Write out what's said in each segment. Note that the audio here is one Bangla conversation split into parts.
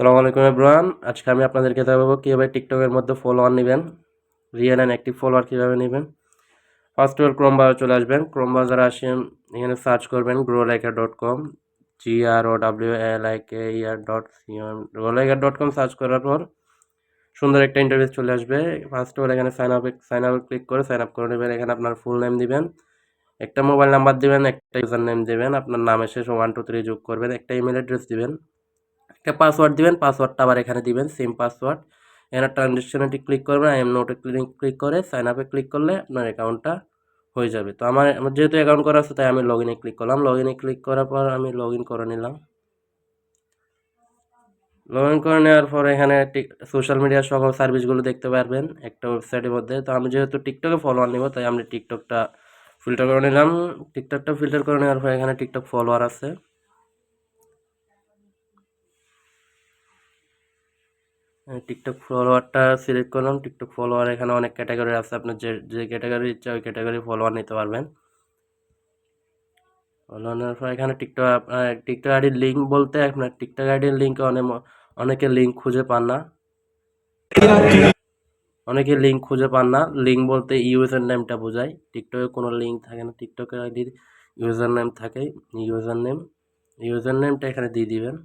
সালামু আলাইকুম এভরিওয়ান। আজকে আমি আপনাদেরকে দেখাবো কীভাবে টিকটকের মধ্যে ফলোয়ার নেবেন রিয়েল অ্যান্ড অ্যাক্টিভ ফলোয়ার কীভাবে নেবেন। First of all Chrome browser চলে আসবেন। ক্রোম ব্রাউজারে আসেন, এখানে সার্চ করবেন grow liker dot com G R O W L I K E R dot C M grow liker dot com search করার পর সুন্দর একটা ইন্টারভিউ চলে আসবে। ফার্স্ট অফ অল এখানে sign up sign up click করে সাইন আপ করে নেবেন। এখানে আপনার ফুল নেম দিবেন, একটা মোবাইল নাম্বার দিবেন, একটা ইউজার নেম দেবেন, আপনার নামের শেষে ওয়ান টু থ্রি যোগ করবেন, একটা ইমেল অ্যাড্রেস দিবেন। একটা পাসওয়ার্ড দিবেন পাসওয়ার্ডটা আবার এখানে দিবেন সেম পাসওয়ার্ড এখানে ট্রানজেকশনেটি ক্লিক করবেন আই এম নোটে ক্লিক ক্লিক করে সাইন আপে ক্লিক করলে আপনার অ্যাকাউন্টটা হয়ে যাবে। তো আমার আমার যেহেতু অ্যাকাউন্ট করা আছে, তাই আমি লগ ইনে ক্লিক করলাম। লগ ইনে ক্লিক করার পর আমি লগ ইন করে নিলাম। লগ ইন করে নেওয়ার পর এখানে সোশ্যাল মিডিয়ার সকল সার্ভিসগুলো দেখতে পারবেন একটা ওয়েবসাইটের মধ্যে। তো আমি যেহেতু টিকটকে ফলোয়ার নিব, তাই আমি টিকটকটা ফিল্টার করে নিলাম। টিকটকটা ফিল্টার করে নেওয়ার পর এখানে টিকটক ফলোয়ার আছে। টিকটক ফলোয়ারটা সিলেক্ট করলাম। টিকটক ফলোয়ার এখানে অনেক ক্যাটাগরি আছে। আপনার যে যে ক্যাটাগরি ইচ্ছা, ওই ক্যাটাগরি ফলোয়ার নিতে পারবেন। ফলোয়ার নেওয়ার পর এখানে টিকটক আপনার টিকটক আইডির লিঙ্ক বলতে, আপনার টিকটক আইডির লিঙ্কে অনেক, অনেকে লিঙ্ক খুঁজে পান না। অনেকে লিঙ্ক খুঁজে পান না। লিঙ্ক বলতে ইউজার নেমটা বোঝায়। টিকটকে কোনো লিঙ্ক থাকে না। টিকটকের আইডির ইউজার নেম থাকে ইউজার নেম ইউজার নেমটা এখানে দিয়ে দিবেন।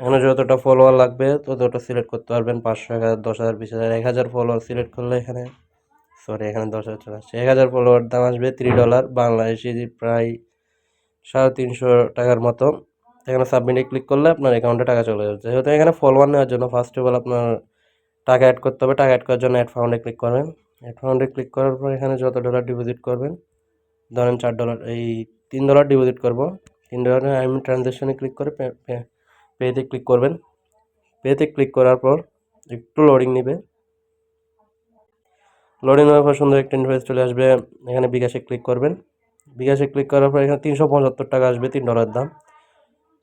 এখানে যতটা ফলোয়ার লাগবে, ততটা সিলেক্ট করতে পারবেন। পাঁচশো এক হাজার দশ হাজার, বিশ হাজার, এক হাজার ফলোয়ার সিলেক্ট করলে এখানে সরি এখানে দশ হাজার চলে আসছে। এক হাজার ফলোয়ার দাম আসবে থ্রি ডলার বাংলাদেশি প্রায় সাড়ে তিনশো টাকার মতো। এখানে সাবমিটে ক্লিক করলে আপনার অ্যাকাউন্টে টাকা চলে যাচ্ছে। যেহেতু এখানে ফলোয়ার নেওয়ার জন্য ফার্স্ট অফ অল আপনার টাকা অ্যাড করতে হবে। টাকা অ্যাড করার জন্য অ্যাড ফাউন্ডে ক্লিক করবেন। অ্যাড ফাউন্ডে ক্লিক করার পর এখানে যত ডলার ডিপোজিট করবেন, ধরেন চার ডলার এই তিন ডলার ডিপোজিট করব। তিন ডলার আমি ট্রানজ্যাকশনে ক্লিক করে পেতে ক্লিক করবেন। পেতে ক্লিক করার পর একটু লোডিং নেবে। লোডিং হওয়ার পর সুন্দর একটা ইন্টারফেস চলে আসবে। এখানে বিকাশে ক্লিক করবেন। বিকাশে ক্লিক করার পর এখানে তিনশো পঁচাত্তর টাকা আসবে, তিন ডলার দাম।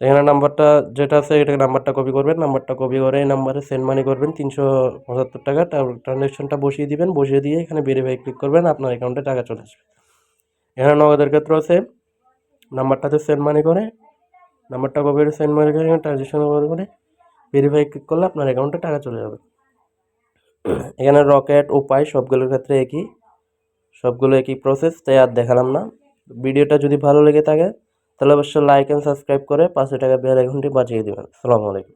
এখানে নাম্বারটা যেটা আছে, এটাকে নাম্বারটা কপি করবেন। নাম্বারটা কপি করে এই নাম্বারে সেন্ড মানি করবেন, তিনশো পঁচাত্তর টাকা। ট্রানজ্যাকশনটা বসিয়ে দিবেন। বসিয়ে দিয়ে এখানে ভেরিফাই ক্লিক করবেন, আপনার অ্যাকাউন্টে টাকা চলে আসবে। এখানে নগদের ক্ষেত্রে আছে। নাম্বারটাতে সেন্ড মানি করে নাম্বারটা কবে সাইন সেন্ড এখানে ট্রানজেকশন ব্যবহার করে ভেরিফাই ক্লিক করলে আপনার অ্যাকাউন্টে টাকা চলে যাবে। এখানে রকেট উপায় সবগুলোর ক্ষেত্রে একই, সবগুলো একই প্রসেস তাই আর দেখালাম না। ভিডিওটা যদি ভালো লেগে থাকে, তাহলে অবশ্যই লাইক অ্যান্ড সাবস্ক্রাইব করে পাঁচশো টাকা বেল আইকনটি বাঁচিয়ে দেবেন। আসসালামু আলাইকুম।